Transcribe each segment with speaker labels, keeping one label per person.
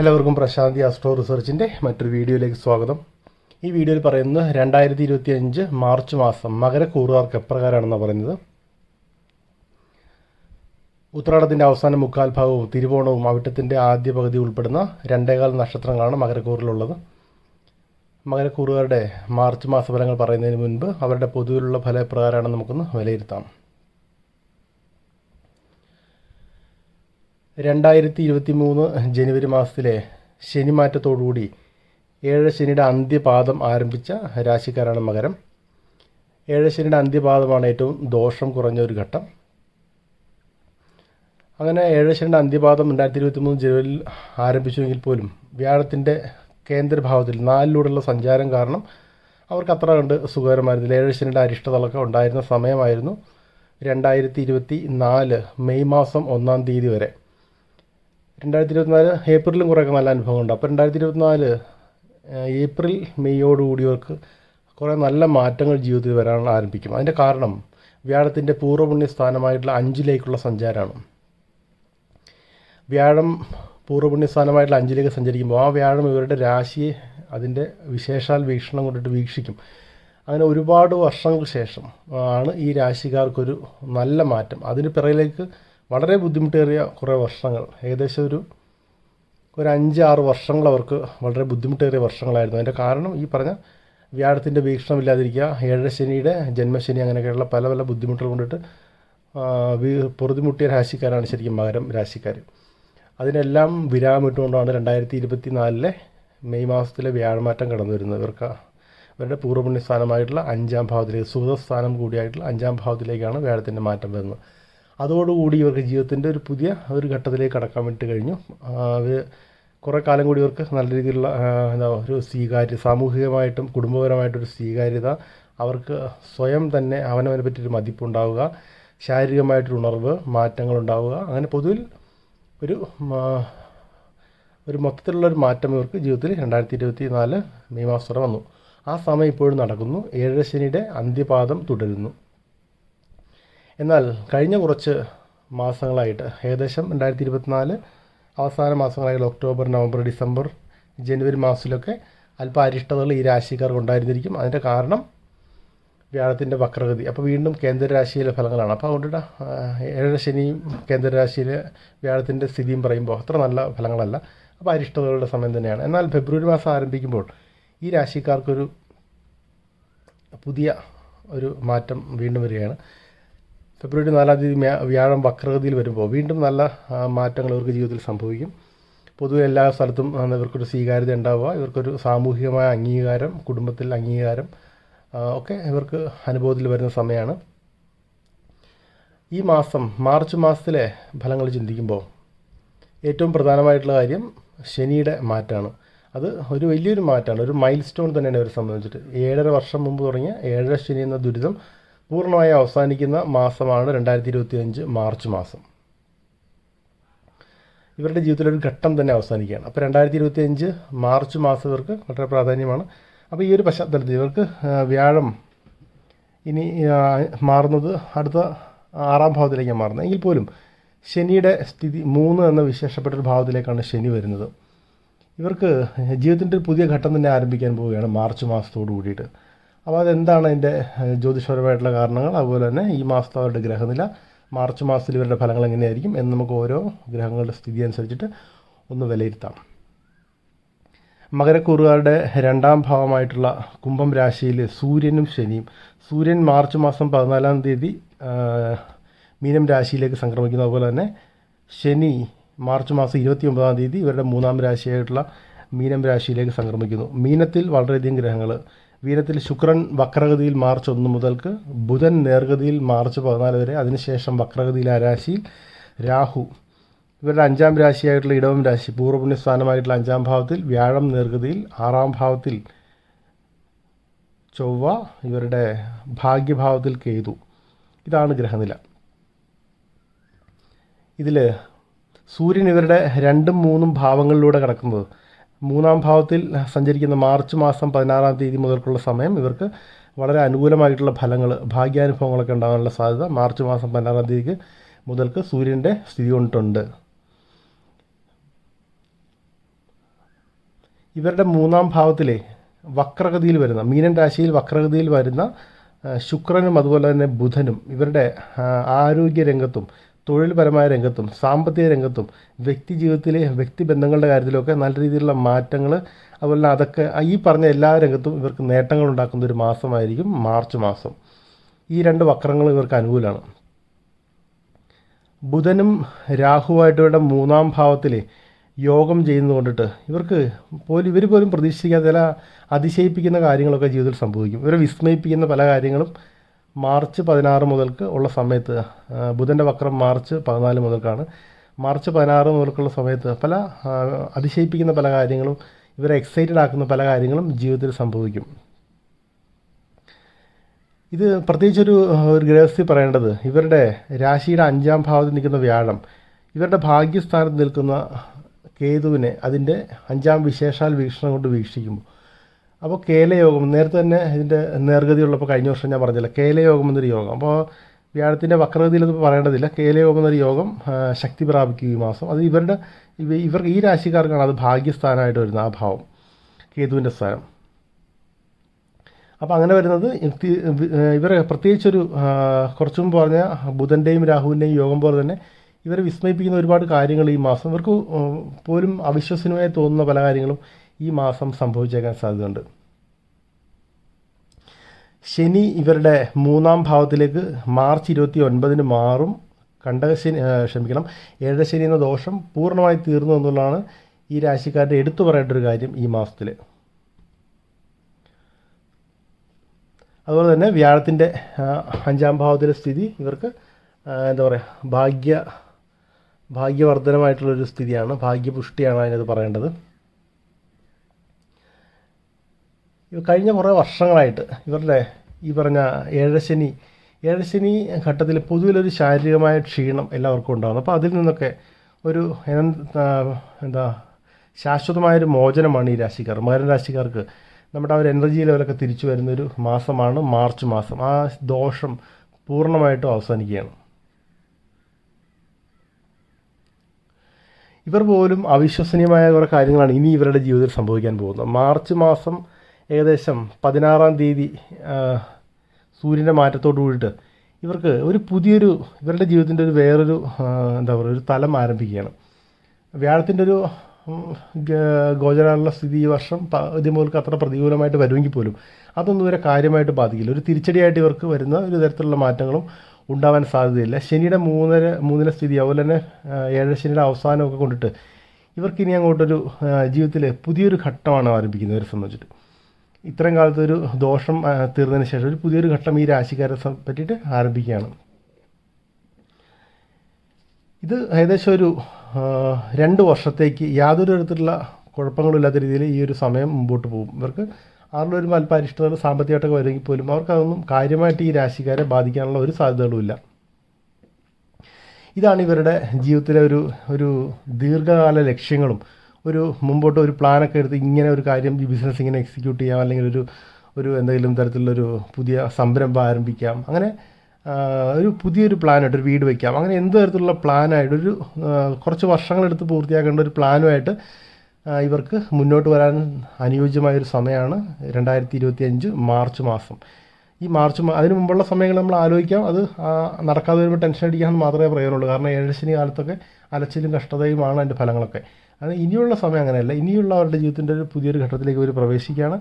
Speaker 1: എല്ലാവർക്കും പ്രശാന്തി ആസ്ട്രോ റിസർച്ചിന്റെ മറ്റൊരു വീഡിയോയിലേക്ക് സ്വാഗതം. ഈ വീഡിയോയിൽ പറയുന്നത് രണ്ടായിരത്തി ഇരുപത്തി അഞ്ച് മാർച്ച് മാസം മകരക്കൂറുകാർക്ക് എപ്രകാരമാണെന്ന് പറയുന്നത്? ഉത്രാടത്തിന്റെ അവസാന മുക്കാൽ ഭാഗവും തിരുവോണവും അവിട്ടത്തിന്റെ ആദ്യ പകുതി ഉൾപ്പെടുന്ന രണ്ടേകാൽ നക്ഷത്രങ്ങളാണ് മകരക്കൂറിലുള്ളത്. മകരക്കൂറുകാരുടെ മാർച്ച് മാസ ഫലങ്ങൾ പറയുന്നതിന് മുൻപ് അവരുടെ പൊതുവിലുള്ള ഫലപ്രകാരമാണെന്ന് നമുക്കൊന്ന് വിലയിരുത്താം. രണ്ടായിരത്തി ഇരുപത്തി മൂന്ന് ജനുവരി മാസത്തിലെ ശനിമാറ്റത്തോടുകൂടി ഏഴ് ശനിയുടെ അന്ത്യപാദം ആരംഭിച്ച രാശിക്കാരാണ് മകരം. ഏഴ് ശനിയുടെ അന്ത്യപാദമാണ് ഏറ്റവും ദോഷം കുറഞ്ഞ ഒരു ഘട്ടം. അങ്ങനെ ഏഴ് ശനിയുടെ അന്ത്യപാദം രണ്ടായിരത്തി ഇരുപത്തി മൂന്ന് ജനുവരിയിൽ ആരംഭിച്ചുവെങ്കിൽ പോലും വ്യാഴത്തിന്റെ കേന്ദ്രഭാവത്തിൽ നാലിലൂടെയുള്ള സഞ്ചാരം കാരണം അവർക്ക് അത്ര കണ്ട് സുഖകരമായിരുന്നില്ല. ഏഴ് ശനിയുടെ അരിഷ്ടതളക്കം ഉണ്ടായിരുന്ന സമയമായിരുന്നു രണ്ടായിരത്തി ഇരുപത്തി നാല് മെയ് മാസം ഒന്നാം തീയതി വരെ. രണ്ടായിരത്തി ഇരുപത്തിനാല് ഏപ്രിലും കുറേയൊക്കെ നല്ല അനുഭവമുണ്ട് അപ്പോൾ രണ്ടായിരത്തി ഇരുപത്തിനാല് ഏപ്രിൽ മെയ്യോടുകൂടിയവർക്ക് കുറേ നല്ല മാറ്റങ്ങൾ ജീവിതത്തിൽ വരാൻ ആരംഭിക്കും. അതിന്റെ കാരണം വ്യാഴത്തിന്റെ പൂർവപുണ്യ സ്ഥാനമായിട്ടുള്ള അഞ്ചിലേക്കുള്ള സഞ്ചാരമാണ് വ്യാഴം പൂർവപുണ്യ സ്ഥാനമായിട്ടുള്ള അഞ്ചിലേക്ക് സഞ്ചരിക്കുമ്പോൾ ആ വ്യാഴം ഇവരുടെ രാശിയെ അതിന്റെ വിശേഷാൽ വീക്ഷണം കൊണ്ടിട്ട് വീക്ഷിക്കും. അങ്ങനെ ഒരുപാട് വർഷങ്ങൾക്ക് ശേഷം ആണ് ഈ രാശിക്കാർക്കൊരു നല്ല മാറ്റം. അതിന് പിറകിലേക്ക് വളരെ ബുദ്ധിമുട്ടേറിയ കുറേ വർഷങ്ങൾ. ഏകദേശം ഒരു ഒരു അഞ്ച് ആറ് വർഷങ്ങൾ അവർക്ക് വളരെ ബുദ്ധിമുട്ടേറിയ വർഷങ്ങളായിരുന്നു. അതിന്റെ കാരണം ഈ പറഞ്ഞ വ്യാഴത്തിന്റെ വീക്ഷണമില്ലാതിരിക്കുക ഏഴശനിയുടെ ജന്മശനി അങ്ങനെയൊക്കെയുള്ള പല പല ബുദ്ധിമുട്ടുകൾ കൊണ്ടിട്ട് പൊറുതിമുട്ടിയ രാശിക്കാരാണ് ശരിക്കും മകരം രാശിക്കാർ അതിനെല്ലാം വിരാമിട്ടുകൊണ്ടാണ് രണ്ടായിരത്തി ഇരുപത്തി നാലിലെ മെയ് മാസത്തിലെ വ്യാഴമാറ്റം കടന്നു വരുന്നത്. ഇവർക്ക് ഇവരുടെ പൂർവപുണ്യ സ്ഥാനമായിട്ടുള്ള അഞ്ചാം ഭാവത്തിലേക്ക് സുഹൃതസ്ഥാനം കൂടിയായിട്ടുള്ള അഞ്ചാം ഭാവത്തിലേക്കാണ് വ്യാഴത്തിന്റെ മാറ്റം വരുന്നത്. അതോടുകൂടി ഇവർക്ക് ജീവിതത്തിന്റെ ഒരു പുതിയ ഒരു ഘട്ടത്തിലേക്ക് കടക്കാൻ വേണ്ടി കഴിഞ്ഞു. അവർ കുറേ കാലം കൂടി ഇവർക്ക് നല്ല രീതിയിലുള്ള എന്താ ഒരു സ്വീകാര്യ സാമൂഹികമായിട്ടും കുടുംബപരമായിട്ടൊരു സ്വീകാര്യത അവർക്ക് സ്വയം തന്നെ അവനവനെ പറ്റിയൊരു മതിപ്പുണ്ടാവുക ശാരീരികമായിട്ടൊരു ഉണർവ് മാറ്റങ്ങൾ ഉണ്ടാവുക അങ്ങനെ പൊതുവിൽ ഒരു ഒരു മൊത്തത്തിലുള്ളൊരു മാറ്റം ഇവർക്ക് ജീവിതത്തിൽ രണ്ടായിരത്തി ഇരുപത്തി നാല് മെയ് മാസം വന്നു. ആ സമയം ഇപ്പോഴും നടക്കുന്നു. ഏഴര ശനിയുടെ അന്ത്യപാദം തുടരുന്നു. എന്നാൽ കഴിഞ്ഞ കുറച്ച് മാസങ്ങളായിട്ട് ഏകദേശം രണ്ടായിരത്തി ഇരുപത്തിനാല് അവസാന മാസങ്ങളായിട്ട് ഒക്ടോബർ നവംബർ ഡിസംബർ ജനുവരി മാസത്തിലൊക്കെ അല്പം അരിഷ്ടതകൾ ഈ രാശിക്കാർക്ക് ഉണ്ടായിരുന്നിരിക്കും. അതിന്റെ കാരണം വ്യാഴത്തിന്റെ വക്രഗതി. അപ്പോൾ വീണ്ടും കേന്ദ്രരാശിയിലെ ഫലങ്ങളാണ്. അപ്പോൾ അതുകൊണ്ടിട്ട് ഏഴര ശനിയും കേന്ദ്രരാശിയിലെ വ്യാഴത്തിന്റെ സ്ഥിതിയും പറയുമ്പോൾ അത്ര നല്ല ഫലങ്ങളല്ല. അപ്പോൾ അരിഷ്ടതകളുടെ സമയം തന്നെയാണ്. എന്നാൽ ഫെബ്രുവരി മാസം ആരംഭിക്കുമ്പോൾ ഈ രാശിക്കാർക്കൊരു പുതിയ ഒരു മാറ്റം വീണ്ടും വരികയാണ്. ഫെബ്രുവരി നാലാം തീയതി വ്യാഴം വക്രഗതിയിൽ വരുമ്പോൾ വീണ്ടും നല്ല മാറ്റങ്ങൾ ഇവർക്ക് ജീവിതത്തിൽ സംഭവിക്കും. പൊതുവെ എല്ലാ സ്ഥലത്തും ഇവർക്കൊരു സ്വീകാര്യത ഉണ്ടാവുക. ഇവർക്കൊരു സാമൂഹികമായ അംഗീകാരം കുടുംബത്തിൽ അംഗീകാരം ഒക്കെ ഇവർക്ക് അനുഭവത്തിൽ വരുന്ന സമയമാണ്. ഈ മാസം മാർച്ച് മാസത്തിലെ ഫലങ്ങൾ ചിന്തിക്കുമ്പോൾ ഏറ്റവും പ്രധാനമായിട്ടുള്ള കാര്യം ശനിയുടെ മാറ്റമാണ്. അത് ഒരു വലിയൊരു മാറ്റമാണ്. ഒരു മൈൽ സ്റ്റോൺ തന്നെയാണ് ഇവരെ സംബന്ധിച്ചിട്ട്. ഏഴര വർഷം മുമ്പ് തുടങ്ങിയ ഏഴര ശനി എന്ന ദുരിതം പൂർണമായി അവസാനിക്കുന്ന മാസമാണ് രണ്ടായിരത്തി ഇരുപത്തി അഞ്ച് മാർച്ച് മാസം. ഇവരുടെ ജീവിതത്തിലൊരു ഘട്ടം തന്നെ അവസാനിക്കുകയാണ്. അപ്പോൾ രണ്ടായിരത്തി ഇരുപത്തി അഞ്ച് മാർച്ച് മാസം ഇവർക്ക് വളരെ പ്രാധാന്യമാണ്. അപ്പോൾ ഈ ഒരു പശ്ചാത്തലത്തിൽ ഇവർക്ക് വ്യാഴം ഇനി മാറുന്നത് അടുത്ത ആറാം ഭാവത്തിലേക്കാണ് മാറുന്നത്. എങ്കിൽ പോലും ശനിയുടെ സ്ഥിതി മൂന്ന് എന്ന വിശേഷപ്പെട്ട ഒരു ഭാവത്തിലേക്കാണ് ശനി വരുന്നത്. ഇവർക്ക് ജീവിതത്തിന്റെ ഒരു പുതിയ ഘട്ടം തന്നെ ആരംഭിക്കാൻ പോവുകയാണ് മാർച്ച് മാസത്തോട് കൂടിയിട്ട്. അപ്പോൾ അതെന്താണ് അതിന്റെ ജ്യോതിഷപരമായിട്ടുള്ള കാരണങ്ങൾ? അതുപോലെ തന്നെ ഈ മാസത്തെ അവരുടെ ഗ്രഹനില മാർച്ച് മാസത്തിൽ ഇവരുടെ ഫലങ്ങൾ എങ്ങനെയായിരിക്കും എന്ന് നമുക്ക് ഓരോ ഗ്രഹങ്ങളുടെ സ്ഥിതി അനുസരിച്ചിട്ട് ഒന്ന് വിലയിരുത്താം. മകരക്കൂറുകാരുടെ രണ്ടാം ഭാവമായിട്ടുള്ള കുംഭം രാശിയിൽ സൂര്യനും ശനിയും. സൂര്യൻ മാർച്ച് മാസം പതിനാലാം തീയതി മീനം രാശിയിലേക്ക് സംക്രമിക്കുന്നു. അതുപോലെ തന്നെ ശനി മാർച്ച് മാസം ഇരുപത്തി ഒമ്പതാം തീയതി ഇവരുടെ മൂന്നാം രാശിയായിട്ടുള്ള മീനം രാശിയിലേക്ക് സംക്രമിക്കുന്നു. മീനത്തിൽ വളരെയധികം ഗ്രഹങ്ങൾ വീരത്തിൽ ശുക്രൻ വക്രഗതിയിൽ മാർച്ച് ഒന്ന് മുതൽക്ക് ബുധൻ നേർഗതിയിൽ മാർച്ച് പതിനാല് വരെ അതിനുശേഷം വക്രഗതിയിൽ ആ രാശിയിൽ രാഹു. ഇവരുടെ അഞ്ചാം രാശിയായിട്ടുള്ള ഇടവം രാശി പൂർവപുണ്യ സ്ഥാനമായിട്ടുള്ള അഞ്ചാം ഭാവത്തിൽ വ്യാഴം നേർഗതിയിൽ ആറാം ഭാവത്തിൽ ചൊവ്വ ഇവരുടെ ഭാഗ്യഭാവത്തിൽ കേതു. ഇതാണ് ഗ്രഹനില. ഇതിൽ സൂര്യൻ ഇവരുടെ രണ്ടും മൂന്നും ഭാവങ്ങളിലൂടെ കിടക്കുന്നത്. മൂന്നാം ഭാവത്തിൽ സഞ്ചരിക്കുന്ന മാർച്ച് മാസം പതിനാറാം തീയതി മുതൽക്കുള്ള സമയം ഇവർക്ക് വളരെ അനുകൂലമായിട്ടുള്ള ഫലങ്ങൾ ഭാഗ്യാനുഭവങ്ങളൊക്കെ ഉണ്ടാകാനുള്ള സാധ്യത മാർച്ച് മാസം പതിനാറാം തീയതിക്ക് മുതൽക്ക് സൂര്യന്റെ സ്ഥിതി കൊണ്ടിട്ടുണ്ട്. ഇവരുടെ മൂന്നാം ഭാവത്തിലെ വക്രഗതിയിൽ വരുന്ന മീനൻ രാശിയിൽ വക്രഗതിയിൽ വരുന്ന ശുക്രനും അതുപോലെ തന്നെ ബുധനും ഇവരുടെ ആരോഗ്യ രംഗത്തും തൊഴിൽപരമായ രംഗത്തും സാമ്പത്തിക രംഗത്തും വ്യക്തി ജീവിതത്തിലെ വ്യക്തി ബന്ധങ്ങളുടെ കാര്യത്തിലൊക്കെ നല്ല രീതിയിലുള്ള മാറ്റങ്ങൾ അതുപോലെ തന്നെ അതൊക്കെ ഈ പറഞ്ഞ എല്ലാ രംഗത്തും ഇവർക്ക് നേട്ടങ്ങൾ ഉണ്ടാക്കുന്ന ഒരു മാസമായിരിക്കും മാർച്ച് മാസം. ഈ രണ്ട് വക്രങ്ങൾ ഇവർക്ക് അനുകൂലമാണ്. ബുധനും രാഹുവായിട്ട് ഇവരുടെ മൂന്നാം ഭാവത്തിൽ യോഗം ചെയ്യുന്നത് കൊണ്ടിട്ട് ഇവർക്ക് പോലും ഇവർ പോലും പ്രതീക്ഷിക്കാത്ത ചില അതിശയിപ്പിക്കുന്ന കാര്യങ്ങളൊക്കെ ജീവിതത്തിൽ സംഭവിക്കും. ഇവരെ വിസ്മയിപ്പിക്കുന്ന പല കാര്യങ്ങളും മാർച്ച് പതിനാറ് മുതൽക്ക് ഉള്ള സമയത്ത് ബുധന്റെ വക്രം മാർച്ച് പതിനാല് മുതൽക്കാണ്. മാർച്ച് പതിനാറ് മുതൽക്കുള്ള സമയത്ത് പല അതിശയിപ്പിക്കുന്ന പല കാര്യങ്ങളും ഇവരെ എക്സൈറ്റഡ് ആക്കുന്ന പല കാര്യങ്ങളും ജീവിതത്തിൽ സംഭവിക്കും. ഇത് പ്രത്യേകിച്ചൊരു ഒരു ഗ്രഹസ്ഥി പറയേണ്ടത് ഇവരുടെ രാശിയുടെ അഞ്ചാം ഭാവത്തിൽ നിൽക്കുന്ന വ്യാഴം. ഇവരുടെ ഭാഗ്യസ്ഥാനത്ത് നിൽക്കുന്ന കേതുവിനെ അതിന്റെ അഞ്ചാം വിശേഷാൽ വീക്ഷണം കൊണ്ട് വീക്ഷിക്കുമ്പോൾ അപ്പോൾ കേലയോഗം നേരത്തെ തന്നെ ഇതിന്റെ നേർഗതിയുള്ളപ്പോൾ കഴിഞ്ഞ വർഷം ഞാൻ പറഞ്ഞില്ല കേലയോഗം എന്നൊരു യോഗം. അപ്പോൾ വ്യാഴത്തിന്റെ വക്രഗതിയിൽ ഇത് പറയേണ്ടതില്ല. കേലയോഗം എന്നൊരു യോഗം ശക്തി പ്രാപിക്കും ഈ മാസം. അത് ഇവരുടെ ഇവ ഇവർ ഈ രാശിക്കാർക്കാണ് അത് ഭാഗ്യസ്ഥാനമായിട്ട് വരുന്നത് ആ ഭാവം കേതുവിന്റെ സ്ഥാനം. അപ്പോൾ അങ്ങനെ വരുന്നത് ഇവർ പ്രത്യേകിച്ചൊരു കുറച്ചു പറഞ്ഞ ബുധന്റെയും രാഹുവിന്റെയും യോഗം പോലെ തന്നെ ഇവരെ വിസ്മയിപ്പിക്കുന്ന ഒരുപാട് കാര്യങ്ങൾ ഈ മാസം. ഇവർക്ക് പോലും അവിശ്വസനീയമായി തോന്നുന്ന പല കാര്യങ്ങളും ഈ മാസം സംഭവിച്ചേക്കാൻ സാധ്യതയുണ്ട്. ശനി ഇവരുടെ മൂന്നാം ഭാവത്തിലേക്ക് മാർച്ച് ഇരുപത്തി ഒൻപതിന് മാറും. കണ്ടകശനി ക്ഷമിക്കണം ഏഴശനി എന്ന ദോഷം പൂർണമായി തീർന്നു എന്നുള്ളതാണ് ഈ രാശിക്കാരുടെ എടുത്തു പറയേണ്ട ഒരു കാര്യം ഈ മാസത്തിൽ അതുപോലെ തന്നെ വ്യാഴത്തിന്റെ അഞ്ചാം ഭാവത്തിലെ സ്ഥിതി ഇവർക്ക് എന്താ പറയുക ഭാഗ്യ ഭാഗ്യവർദ്ധനമായിട്ടുള്ളൊരു സ്ഥിതിയാണ് ഭാഗ്യപുഷ്ടിയാണ് അതിനത് പറയേണ്ടത്. കഴിഞ്ഞ കുറേ വർഷങ്ങളായിട്ട് ഇവരുടെ ഈ പറഞ്ഞ ഏഴശനി ഏഴശനി ഘട്ടത്തിൽ പൊതുവിലൊരു ശാരീരികമായ ക്ഷീണം എല്ലാവർക്കും ഉണ്ടാകുന്നു. അപ്പോൾ അതിൽ നിന്നൊക്കെ ഒരു എന്താ ശാശ്വതമായൊരു മോചനമാണ് ഈ രാശിക്കാർ മകര രാശിക്കാർക്ക് നമ്മുടെ ആ ഒരു എനർജി ലെവലൊക്കെ തിരിച്ചു വരുന്നൊരു മാസമാണ് മാർച്ച് മാസം. ആ ദോഷം പൂർണമായിട്ടും അവസാനിക്കുകയാണ്. ഇവർ പോലും അവിശ്വസനീയമായ കുറേ കാര്യങ്ങളാണ് ഇനി ഇവരുടെ ജീവിതത്തിൽ സംഭവിക്കാൻ പോകുന്നത്. മാർച്ച് മാസം ഏകദേശം പതിനാറാം തീയതി സൂര്യന്റെ മാറ്റത്തോടു കൂടിയിട്ട് ഇവർക്ക് ഒരു പുതിയൊരു ഇവരുടെ ജീവിതത്തിന്റെ ഒരു വേറൊരു എന്താ പറയുക ഒരു തലം ആരംഭിക്കുകയാണ്. വ്യാഴത്തിന്റെ ഒരു ഗോചരാനുള്ള സ്ഥിതി ഈ വർഷം പ- ഇത് മുതൽക്ക് അത്ര പ്രതികൂലമായിട്ട് വരുമെങ്കിൽ പോലും അതൊന്നും ഇവരെ കാര്യമായിട്ട് ബാധിക്കില്ല. ഒരു തിരിച്ചടിയായിട്ട് ഇവർക്ക് വരുന്ന ഒരു തരത്തിലുള്ള മാറ്റങ്ങളും ഉണ്ടാവാൻ സാധ്യതയില്ല. ശനിയുടെ മൂന്നര മൂന്നിലെ സ്ഥിതി അതുപോലെ തന്നെ ഏഴര ശനിയുടെ അവസാനമൊക്കെ കൊണ്ടിട്ട് ഇവർക്കിനി അങ്ങോട്ടൊരു ജീവിതത്തിൽ പുതിയൊരു ഘട്ടമാണ് ആരംഭിക്കുന്നത് ഇവരെ സംബന്ധിച്ചിട്ട്. ഇത്രയും കാലത്ത് ഒരു ദോഷം തീർന്നതിന് ശേഷം ഒരു പുതിയൊരു ഘട്ടം ഈ രാശിക്കാരെ പറ്റിയിട്ട് ആരംഭിക്കുകയാണ്. ഇത് ഏകദേശം ഒരു രണ്ട് വർഷത്തേക്ക് യാതൊരു തരത്തിലുള്ള കുഴപ്പങ്ങളില്ലാത്ത രീതിയിൽ ഈ ഒരു സമയം മുമ്പോട്ട് പോകും. ഇവർക്ക് ആരുടെ ഒരു അല്പ അരിഷ്ടതകൾ സാമ്പത്തികമായിട്ടൊക്കെ വരുമെങ്കിൽ പോലും അവർക്കതൊന്നും കാര്യമായിട്ട് ഈ രാശിക്കാരെ ബാധിക്കാനുള്ള ഒരു സാധ്യതകളുമില്ല. ഇതാണ് ഇവരുടെ ജീവിതത്തിലെ ഒരു ഒരു ദീർഘകാല ലക്ഷ്യങ്ങളും. ഒരു മുമ്പോട്ട് ഒരു പ്ലാനൊക്കെ എടുത്ത് ഇങ്ങനെ ഒരു കാര്യം ഈ ബിസിനസ് ഇങ്ങനെ എക്സിക്യൂട്ട് ചെയ്യാം അല്ലെങ്കിൽ ഒരു ഒരു എന്തെങ്കിലും തരത്തിലുള്ളൊരു പുതിയ സംരംഭം ആരംഭിക്കാം. അങ്ങനെ ഒരു പുതിയൊരു പ്ലാനായിട്ട് ഒരു വീട് വയ്ക്കാം അങ്ങനെ എന്ത് തരത്തിലുള്ള പ്ലാനായിട്ട് ഒരു കുറച്ച് വർഷങ്ങളെടുത്ത് പൂർത്തിയാക്കേണ്ട ഒരു പ്ലാനുമായിട്ട് ഇവർക്ക് മുന്നോട്ട് വരാൻ അനുയോജ്യമായൊരു സമയമാണ് രണ്ടായിരത്തി ഇരുപത്തി അഞ്ച് മാർച്ച് മാസം. ഈ മാർച്ച് മാ- അതിന് മുമ്പുള്ള സമയങ്ങൾ നമ്മൾ ആലോചിക്കാം. അത് നടക്കാതെ വരുമ്പോൾ ടെൻഷൻ അടിക്കാമെന്ന് മാത്രമേ പ്രയോജനമുള്ളൂ കാരണം ഏഴശനി കാലത്തൊക്കെ അലച്ചിലും കഷ്ടതയുമാണ് അതിന്റെ ഫലങ്ങളൊക്കെ. അത് ഇനിയുള്ള സമയം അങ്ങനെയല്ല. ഇനിയുള്ള അവരുടെ ജീവിതത്തിന്റെ ഒരു പുതിയൊരു ഘട്ടത്തിലേക്ക് ഇവർ പ്രവേശിക്കുകയാണ്.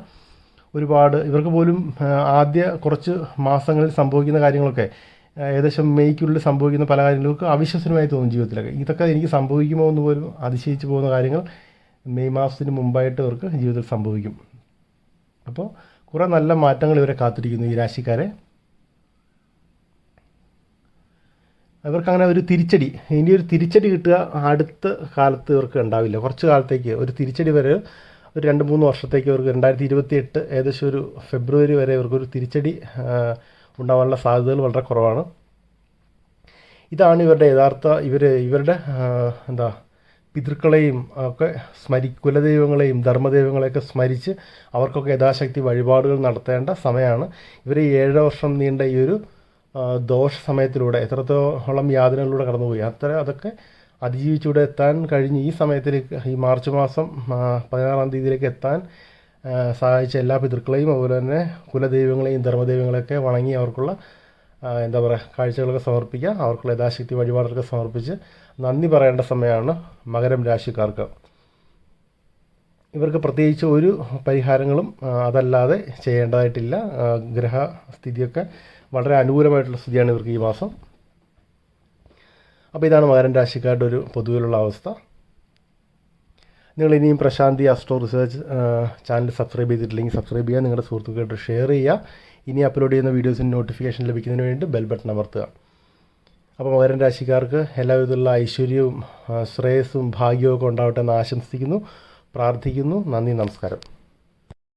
Speaker 1: ഒരുപാട് ഇവർക്ക് പോലും ആദ്യ കുറച്ച് മാസങ്ങളിൽ സംഭവിക്കുന്ന കാര്യങ്ങളൊക്കെ ഏകദേശം മെയ്ക്കുള്ളിൽ സംഭവിക്കുന്ന പല കാര്യങ്ങൾക്ക് അവിശ്വസനമായി തോന്നും ജീവിതത്തിലൊക്കെ. ഇതൊക്കെ എനിക്ക് സംഭവിക്കുമോ എന്ന് പോലും അതിശയിച്ചു പോകുന്ന കാര്യങ്ങൾ മെയ് മാസത്തിന് മുമ്പായിട്ട് ഇവർക്ക് ജീവിതത്തിൽ സംഭവിക്കും. അപ്പോൾ കുറേ നല്ല മാറ്റങ്ങൾ ഇവരെ കാത്തിരിക്കുന്നു ഈ രാശിക്കാരെ. ഇവർക്ക് അങ്ങനെ ഒരു തിരിച്ചടി. ഇനി ഒരു തിരിച്ചടി കിട്ടുക അടുത്ത കാലത്ത് ഇവർക്ക് ഉണ്ടാവില്ല. കുറച്ച് കാലത്തേക്ക് ഒരു തിരിച്ചടി വരെ ഒരു രണ്ട് മൂന്ന് വർഷത്തേക്ക് ഇവർക്ക് രണ്ടായിരത്തി ഇരുപത്തി എട്ട് ഏകദേശം ഒരു ഫെബ്രുവരി വരെ ഇവർക്കൊരു തിരിച്ചടി ഉണ്ടാവാനുള്ള സാധ്യതകൾ വളരെ കുറവാണ്. ഇതാണ് ഇവരുടെ യഥാർത്ഥ ഇവർ ഇവരുടെ എന്താ പിതൃക്കളെയും ഒക്കെ സ്മരി കുലദൈവങ്ങളെയും ധർമ്മദൈവങ്ങളെയൊക്കെ സ്മരിച്ച് അവർക്കൊക്കെ യഥാശക്തി വഴിപാടുകൾ നടത്തേണ്ട സമയമാണ് ഇവർ ഏഴ് വർഷം നീണ്ട ഈ ഒരു ദോഷ സമയത്തിലൂടെ എത്രത്തോളം യാതനകളിലൂടെ കടന്നുപോയി. അത്ര അതൊക്കെ അതിജീവിച്ചൂടെ എത്താൻ കഴിഞ്ഞ് ഈ സമയത്തിലേക്ക് ഈ മാർച്ച് മാസം പതിനാറാം തീയതിയിലേക്ക് എത്താൻ സഹായിച്ച എല്ലാ പിതൃക്കളെയും അതുപോലെ തന്നെ കുലദൈവങ്ങളെയും ധർമ്മദൈവങ്ങളെയൊക്കെ വണങ്ങി അവർക്കുള്ള എന്താ പറയുക കാഴ്ചകളൊക്കെ സമർപ്പിക്കുക അവർക്കുള്ള യഥാശക്തി വഴിപാടുകളൊക്കെ സമർപ്പിച്ച് നന്ദി പറയേണ്ട സമയമാണ് മകരം രാശിക്കാർക്ക്. ഇവർക്ക് പ്രത്യേകിച്ച് ഒരു പരിഹാരങ്ങളും അതല്ലാതെ ചെയ്യേണ്ടതായിട്ടില്ല. ഗ്രഹസ്ഥിതിയൊക്കെ വളരെ അനുകൂലമായിട്ടുള്ള സ്ഥിതിയാണ് ഇവർക്ക് ഈ മാസം. അപ്പോൾ ഇതാണ് മകരൻ രാശിക്കാരുടെ ഒരു പൊതുവിലുള്ള അവസ്ഥ. നിങ്ങൾ ഇനിയും Prashanthi astro research channel subscribe ചെയ്തിട്ടില്ലെങ്കിൽ സബ്സ്ക്രൈബ് ചെയ്യുക നിങ്ങളുടെ സുഹൃത്തുക്കളായിട്ട് ഷെയർ ചെയ്യുക. ഇനി അപ്ലോഡ് ചെയ്യുന്ന വീഡിയോസിന് നോട്ടിഫിക്കേഷൻ ലഭിക്കുന്നതിന് വേണ്ടി ബെൽ ബട്ടൺ അമർത്തുക. അപ്പോൾ മകരൻ രാശിക്കാർക്ക് എല്ലാവിധമുള്ള ഐശ്വര്യവും ശ്രേയസ്സും ഭാഗ്യവും ഒക്കെ ഉണ്ടാവട്ടെ എന്ന് ആശംസിക്കുന്നു പ്രാർത്ഥിക്കുന്നു. നന്ദി നമസ്കാരം.